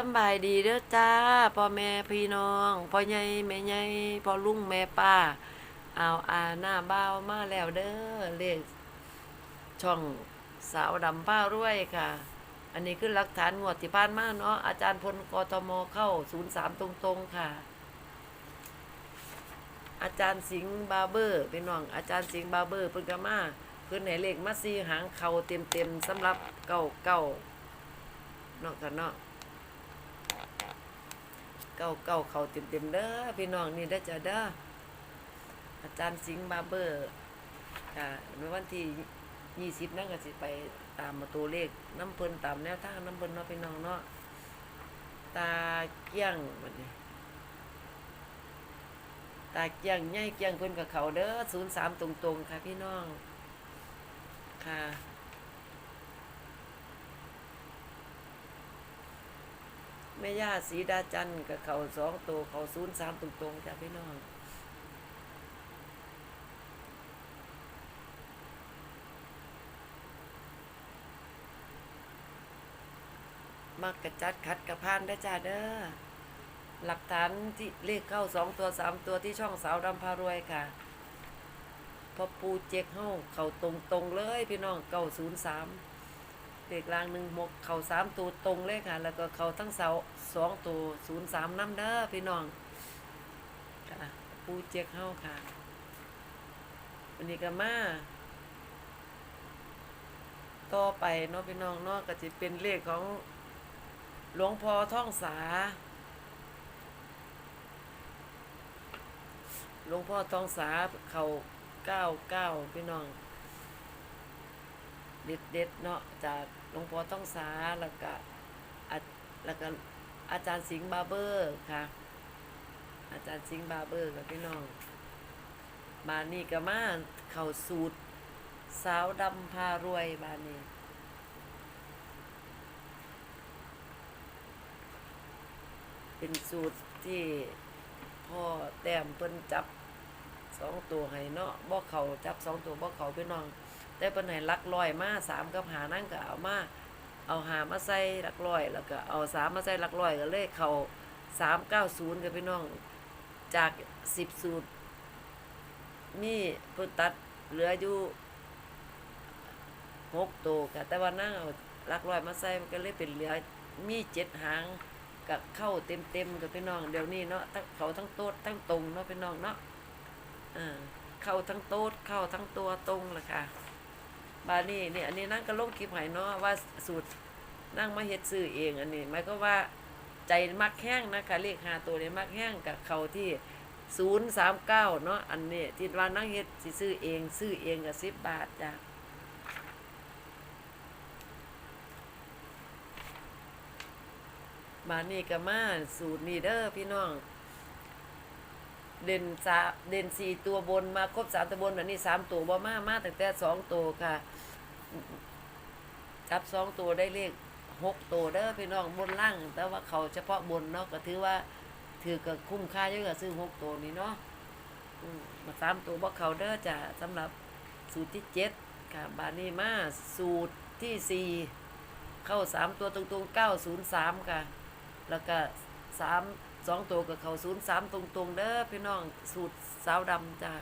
สบายดีเด้อจ้าพ่อแม่พี่น้องพ่อใหญ่แม่ใหญ่พ่อลุงแม่ป้าเอาอาหน้าเบ้ามาแล้วเด้อเลขช่องสาวดำป้ารวยค่ะ อันนี้คือหลักฐานงวดที่ผ่านมาเนาะอาจารย์พลกทมเข้า03ตรงๆค่ะ อาจารย์สิงห์บาเบอร์พี่น้อง อาจารย์สิงห์บาเบอร์เพิ่นก็มาเพิ่นให้เลขมาซีหางเขาเต็มๆสำหรับเก่าเก่าๆเนาะกันเนาะ เก้าเก้าเขาเต็มเต็มเด้อพี่น้องนี่ได้จ้ะเด้ออาจารย์สิงห์บาเบอร์ค่ะในวันที่ยี่สิบนั่นก็สิไปตามมาตัวเลขน้ำเพิ่นตามแนวทางน้ำเพิ่นเนาะพี่น้องเนาะตาเกี้ยงบัดนี้ตาเกี้ยงใหญ่เกี้ยงเพิ่นกับเขาเด้อศูนย์สามตรงๆค่ะพี่น้องค่ะ แม่ย่าสีดาจันทร์กับเขาสองตัวเขาศูนย์สามตรงๆจ้ะพี่น้องมักกระจัดขัดกระพานได้จ้าเด้อหลักฐานที่เลขเข้าสองตัวสามตัวที่ช่องสาวดำพารวยค่ะ พอปูเจ็กเฮ้าเขาตรงตรงๆเลยพี่น้องเก้าศูนย์สาม เลขรางหนึ่งหมกเข่าสามตัวตรงเลยค่ะ แล้วก็เข่าทั้งเสาสองตัวศูนย์สามน้ำเด้อพี่น้องค่ะปูเจ็กเฮ้าค่ะ วันนี้ก็มาต่อไปเนาะพี่น้องเนาะก็จะเป็นเลขของหลวงพ่อท่องสา หลวงพ่อท่องสาเขาเก้าเก้าพี่น้อง เด็ดเด็ดๆเนาะจากหลวงพ่อทองสาแล้วก็อาแล้วก็อาจารย์สิงห์บาเบอร์ค่ะ อาจารย์สิงห์บาเบอร์กับพี่น้องมานี่ก็มาเข่าสูตร สาวดำพารวยบานนี้เป็นสูตรที่พ่อแต้มเพิ่นจับสองตัวให้เนาะบ่เขาจับสองตัวบ่เขาพี่น้อง แต่เพิ่นให้หลักร้อยมาสามกับหานั่งก็เอามาเอาหามาใส่ลักร้อย แล้วก็เอาสามมาใส่ลักร้อยก็เลยเขาสามเก้าศูนย์กับพี่น้อง จากสิบสูตรมีเพิ่นตัดเหลืออยู่หกตัวค่ะแต่ว่านั่งเอาลักร้อยมาใส่มันก็เลยเป็นเหลือมีเจ็ดหางกับเข้าเต็มเต็มกับพี่น้องเดี๋ยวนี้เนาะทั้งเขาทั้งโต๊ดทั้งตรงเนาะพี่น้องเนาะเข้าทั้งโต๊ดเข้าทั้งตัวตรงเลยค่ะ บานี่นี่อันนี้นั่งก็ลงคลิปให้เนาะว่าสูตรนั่งมาเฮ็ดซื้อเอง อันนี้หมายก็ว่าใจมักแห้งนะคะเลขหาตัวนี้มักแห้งกับเขาที่ศูนย์สามเก้าเนาะอันนี้ที่ว่านั่งเฮ็ดซื้อเองซื้อเองกับสิบบาทจ้ะมานี่ก็มาสูตรนี่เด้อพี่น้อง เด่นสาเด่นสี่ตัวบนมาครบสามตัวบนแบบนี้สามตัวบ่มามาตั้งแต่สองตัวค่ะ จับสองตัวได้เลขหกตัวเด้อพี่น้องบนล่าง แต่ว่าเขาเฉพาะบนเนาะก็ถือว่า ถือก็คุ้มค่าเยอะกว่าซื้อหกตัวนี้เนาะมาสามตัวบ่เขาเด้อจ้ะสำหรับสูตรที่เจ็ดค่ะบานี้มาสูตรที่สี่เข้าสามตัวตรงๆเก้าศูนย์สามค่ะ แล้วก็สาม สองตัวกับเขาศูนย์สามตรงๆเด้อพี่น้องสูตรสาวดำจ้า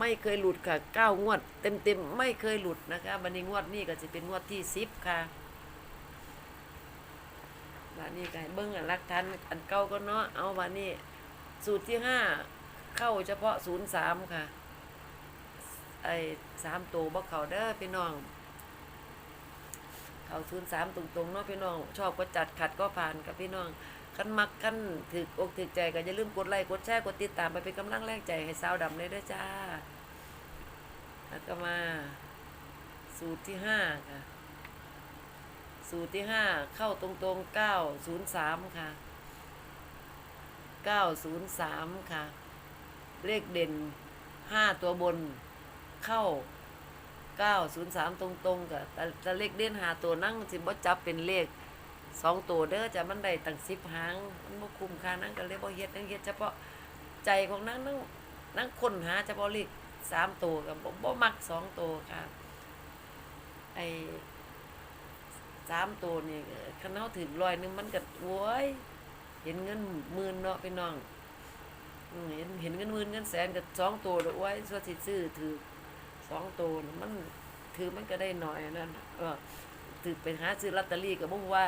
ไม่เคยหลุดค่ะเก้างวด เต็มๆไม่เคยหลุดนะคะบันนี้งวดนี้ก็จะเป็นงวดที่สิบค่ะบันนี้ก็ให้เบิ้งอันรักทันอันเก่าก็เนาะเอาบันนี้ สูตรที่ห้าเข้าเฉพาะศูนย์สามค่ะไอ้สามตัวบ่เขาเด้อพี่น้อง เขาศูนย์สามตรงๆเนาะพี่น้อง ชอบก็จัดขัดก็ผ่านกับพี่น้อง คันมักคันถืออกถือใจก็อย่าลืมกดไลค์กดแชร์กดติดตามไปเป็นกำลังแรงใจให้สาวดำเลยด้วยจ้าแล้วก็มา สูตรที่ห้าค่ะ สูตรที่ห้าเข้าตรงๆเก้าศูนย์สามค่ะเก้าศูนย์สามค่ะ เลขเด่นห้าตัวบนเข้าเก้าศูนย์สามตรงๆกับแต่แต่เลขเด่นหาตัวนั่งสิบ่จับเป็นเลข สองตัวเด้อจะมันได้ตั้งสิบหางมันบ่คุ้มค่านั่งก็เลยบ่เฮ็ดนั่งเฮ็ดเฉพาะใจของนั่งนั่งนั่งค้นหาเฉพาะเลขสามตัวกับบ่บ่มักสองตัวค่ะไอสามตัวนี่คันเฮาถึงร้อยหนึงมันก็โว้ยเห็นเงินหมื่นเนาะพี่น้องเห็นเห็นเงินหมื่นเงินแสนก็สองตัวแล้วโอ้ยส่วนสิซื้อถือสองตัวมันถือมันก็ได้หน้อยนั่นเออถือไปหาซื้อลอตเตอรี่ก็บ่ว่า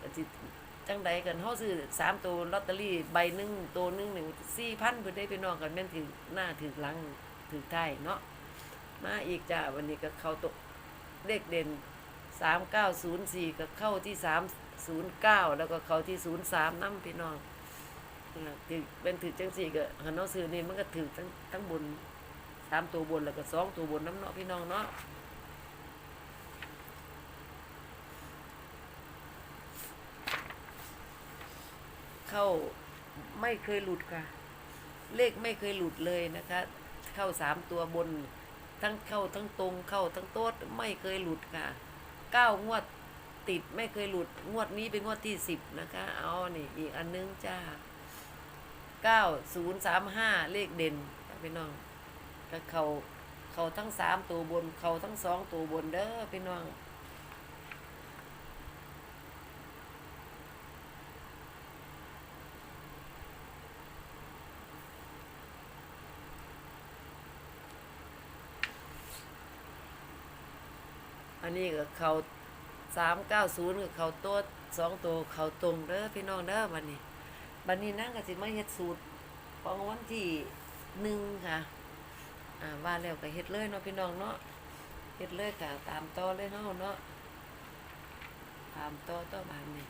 ก็สิจังใดกันเฮาซื้อสามตัวลอตเตอรี่ใบหนึ่งตัวหนึ่งนี่4,000เพิ่นได้พี่น้องกันแม่นถือหน้าถือหลังถือท้ายเนาะมาอีกจ้าวันนี้ก็เข้าตกเลขเด่นสามเก้าศูนย์สี่ก็เข้าที่สามศูนย์เก้าแล้วก็เข้าที่ศูนย์สามน้ำพี่น้องอ่าถือเป็นถือจังสี่ก็หันน้องซื้อนี่มันก็ถือทั้งทั้งบนสามตัวบนแล้วก็สองตัวบนน้ำเนาะพี่น้องเนาะ เข้าไม่เคยหลุดค่ะ เลขไม่เคยหลุดเลยนะคะ เข้าสามตัวบน ทั้งเข้าทั้งตรงเข้าทั้งโต๊ดไม่เคยหลุดค่ะเก้างวดติดไม่เคยหลุดงวดนี้เป็นงวดที่สิบนะคะ เอานี่อีกอันนึงจ้าเก้าศูนย์สามห้าเลขเด่นพี่น้องก็เขาเขาทั้งสามตัวบนเขาทั้งสองตัวบนเด้อพี่น้อง อันนี้ก็เขาสามเก้าศูนย์กับเขาตัวสองตัวเขาตรงเด้อพี่น้องเด้อบันนี้บันนี้นั่งก็สิมาเฮ็ดสูตรของวันที่หนึ่งค่ะอ่าว่าแล้วก็เฮ็ดเลยเนาะพี่น้องเนาะเฮ็ดเลยค่ะตามต่อเลยเฮาะเนาะตามต่อต่อบานนี้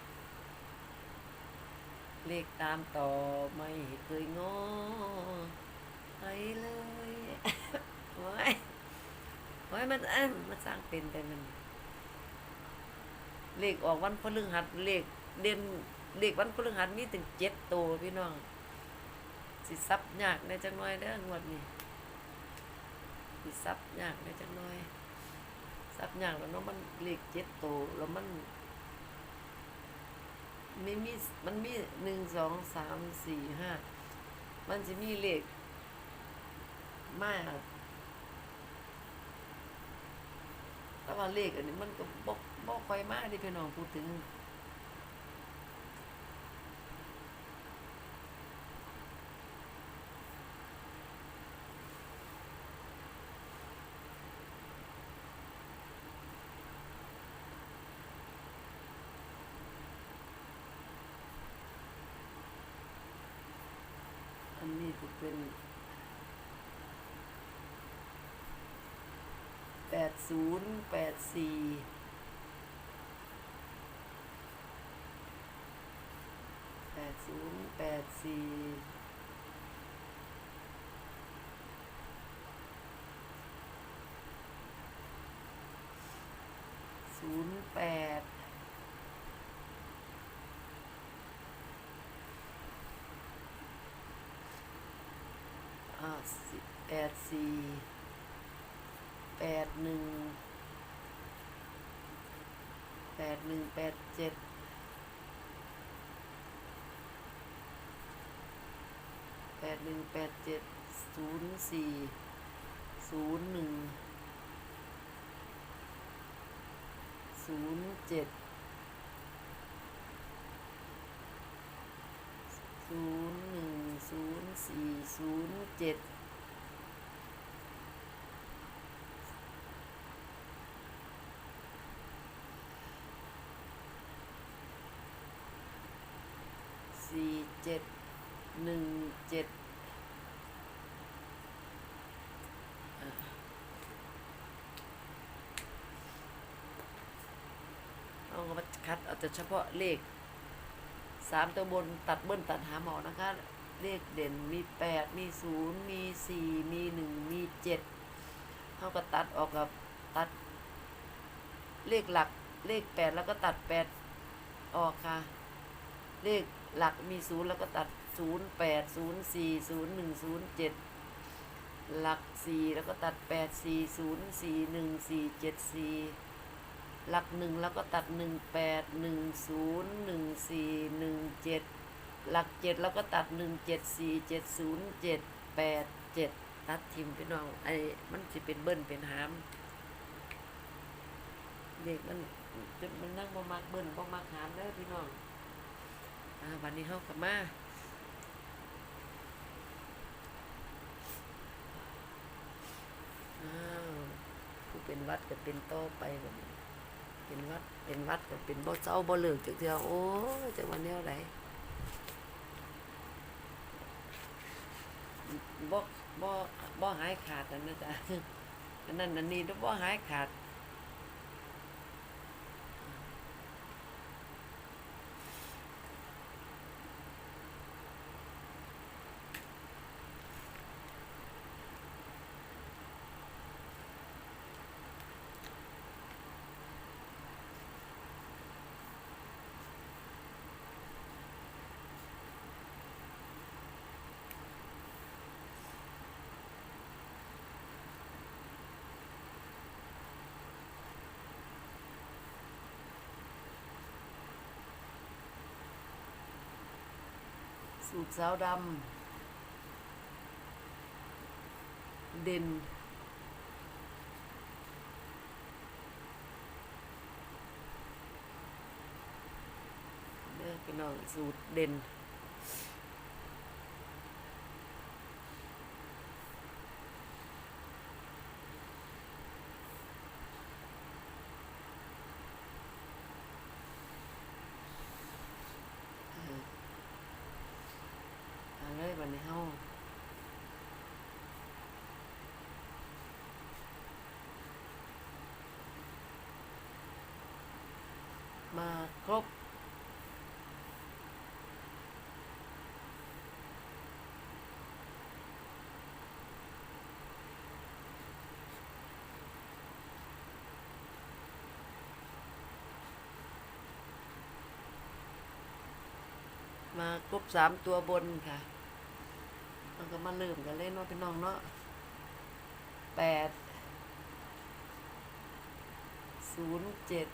เลขตามต่อไม่เคยงอไปเลย โอ้ย โอ้ย มันเอ้มันสร้างเป็นแต่มันเลขออกวันพฤหัสเลขเด่นเลขวันพฤหัสมีถึงเจ็ดตัวพี่น้อง สิซับยากในจังน้อยเด้องวดนี้สิซับยากในจังน้อยซับยากแล้วเนาะมันเลขเจ็ดตัวแล้วมันไม่มีมันมีหนึ่งสองสามสี่ห้ามันจะมีเลขมาก แต่ว่าเลขอันนี้มันก็บ่บ่ค่อยมากที่พี่น้องพูดถึงอันนี้จะเป็นแป ดศูนย์แปดสี่แปดศูนย์แปดสี่ศูนย์แปดอ่าสิแปดสี่ แปดหนึ่งแปดหนึ่งแปดเจ็ดแปดหนึ่งแปดเจ็ดศูนย์สี่ศูนย์หนึ่งศูนย์เจ็ดศูนย์หนึ่งศูนย์สี่ศูนย์เจ็ดสี่ เจ็ดหนึ่งเจ็ดเอามาคัดเอาแต่เฉพาะเลขสามตัวบนตัดเบิ้ลตัดหาหมอนะคะ เลขเด่นมีแปดมีศูนย์มีสี่มีหนึ่งมีเจ็ดเขาก็ตัดออกกับตัด เลขหลักเลขแปดแล้วก็ตัดแปดออกค่ะ เลขหลักมีศูนย์แล้วก็ตัดศูนย์แปดศูนย์สี่ศูนย์หนึ่งศูนย์เจ็ดหลักสี่แล้วก็ตัดแปดสี่ศูนย์สี่หนึ่งสี่เจ็ดสี่หลักหนึ่งแล้วก็ตัดหนึ่งแปดหนึ่งศูนย์หนึ่งสี่หนึ่งเจ็ดหลักเจ็ดแล้วก็ตัดหนึ่งเจ็ดสี่เจ็ดศูนย์เจ็ดแปดเจ็ดตัดทิมพี่น้องไอ้มันจะเป็นเบิ้ลเป็นหามเด็กมันจะมันนั่งบ่มักเบิ่นบ่มักหามเด้อพี่น้อง อ่าวันนี้เฮากลับมาอ้าวผู้เป็นวัดก็เป็นโตไปแบัดนี้เป็นวัดเป็นวัดก็เป็นบ่เศร้าบ่เลิกจักเทื่อโอ้จักวันแนวใดบ่บ่บ่หายขาดนั่นนะจ๊ะอันนั้นอันนี้บ่หายขาด สูตรสาวดำ เด่น เด้อพี่น้องสูตรเด่น เอาเลยวันนี้เฮามา ครบ มาครบสามตัวบนค่ะมันก็มาเริ่มกันเล่นว่าเป็นน้องเนาะแปดศูนย์เจ็ด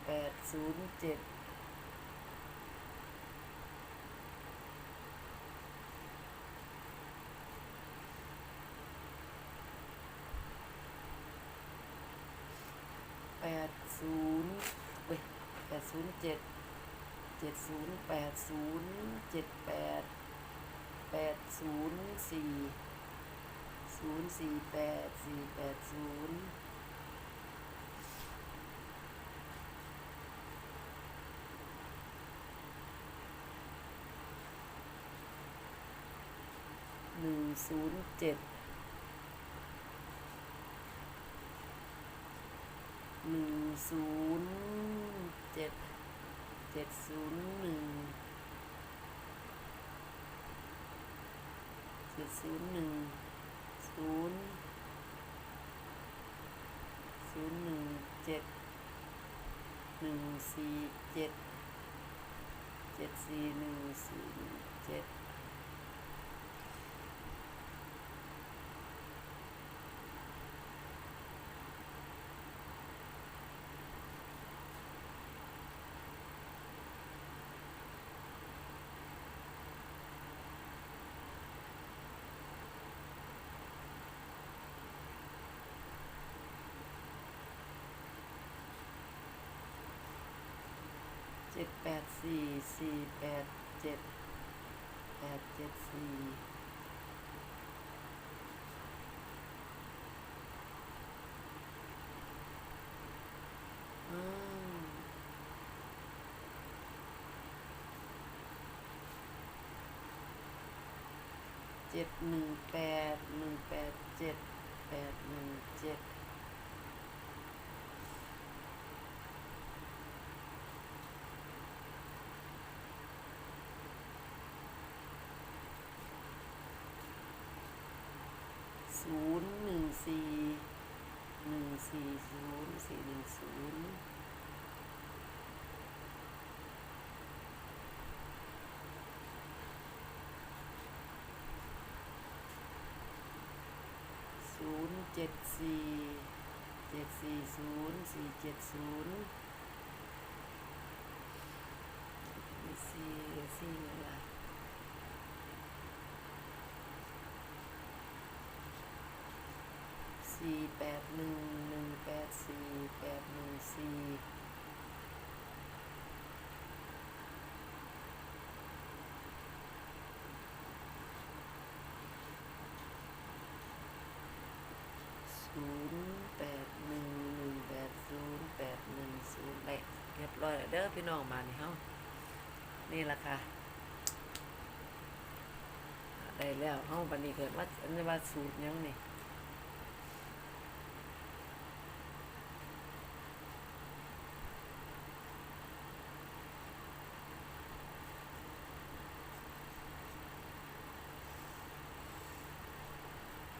แป ดศูนย์เจ็ดแปดศูนย์เว้ยแปดศูนย์เจ็ดเจ็ดศูนย์แปดศูนย์เจ็ดแปดแปดศูนย์สี่ศูนย์สี่แปดสี่แปดศูนย์หนึ่ง ศูนย์เจ็ดหนึ่งศูนย์เจ็ดเจ็ดศูนย์หนึ่งเจ็ดศูนย์หนึ่งศูนย์ศูนย์หนึ่งเจ็ดหนึ่งสี่เจ็ดเจ็ดสี่หนึ่งสี่เจ็ด เจ็ดแปดสี่สี่แปดเจ็ดแปดเจ็ดสี่อืมเจ็ดหนึ่งแปดหนึ่งแปดเจ็ดแปดหนึ่งเจ็ด ศูนย์หนึ่งสี่หนึ่งสี่ศูนย์สี่หนึ่งศูนย์ศูนย์เจ็ดสี่เจ็ดสี่ศูนย์สี่เจ็ดศูนย์สี่สี่อะไร ห สี่แปดหนึ่งหนึ่งแปดสี่แปดหนึ่งสี่ศูนย์แปดหนึ่งหนึ่งแปดศูนย์แปดหนึ่งศูนย์แปดเรียบร้อยแล้วเด้อพี่น้องมานี่เฮานี่ล่ะค่ะได้แล้วเฮาบัดนี้เกิดว่าอันนี้ว่าสูตรยังนี่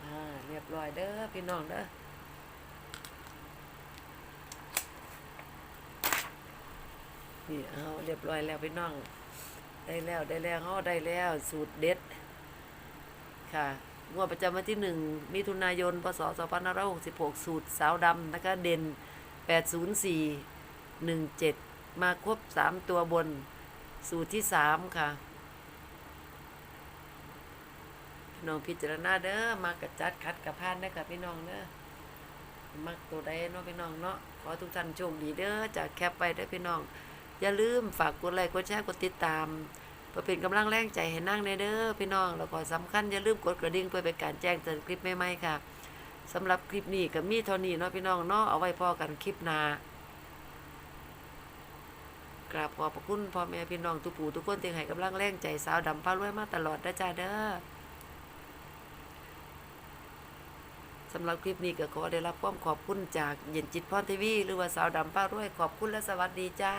อ่าเรียบร้ อยเด้อพี่น้องเด้อนี่เอาเรียบร้อยแล้วพี่น้อง ได้แล้วได้แล้วเขาได้แล้วสูตรเด็ด ค่ะงวดประจำวันที่หนึ่งมิถุนายนพศ2566 สูตรสาวดำนะคะเด่น 804 17 มาครบ 3 ตัวบน สูตรที่ 3 ค่ะ พี่น้องพิจารณาเด้อมากระจัดคัดกับพานได้อกับพี่น้องเด้อมักตัวใดเนาะพี่น้องเนาะขอทุกท่านโชคดีเด้อจากแคปไปเด้อพี่น้อง อย่าลืมฝากกดไลค์กดแชร์กดติดตามเพื่อเป็นกำลังแรงใจให้นั่งในเด้อพี่น้องแล้วก็สำคัญอย่าลืมกดกระดิ่งเพื่อเป็นการแจ้งเตือนคลิปใหม่ๆค่ะสำหรับคลิปนี้ก็มีเท่านี้เนาะพี่น้องเนาะเอาไว้พอกันคลิปหน้ากราบขอบพระคุณพ่อแม่พี่น้องทุกผู้ทุกคนที่ให้กำลังแรงใจสาวดำพารวยมาตลอดนะจ้าเด้อ สำหรับคลิปนี้ก็ขอได้รับความขอบคุณจากเย็นจิตพรทีวี หรือว่าสาวดำป้ารวยขอบคุณและสวัสดีจ้า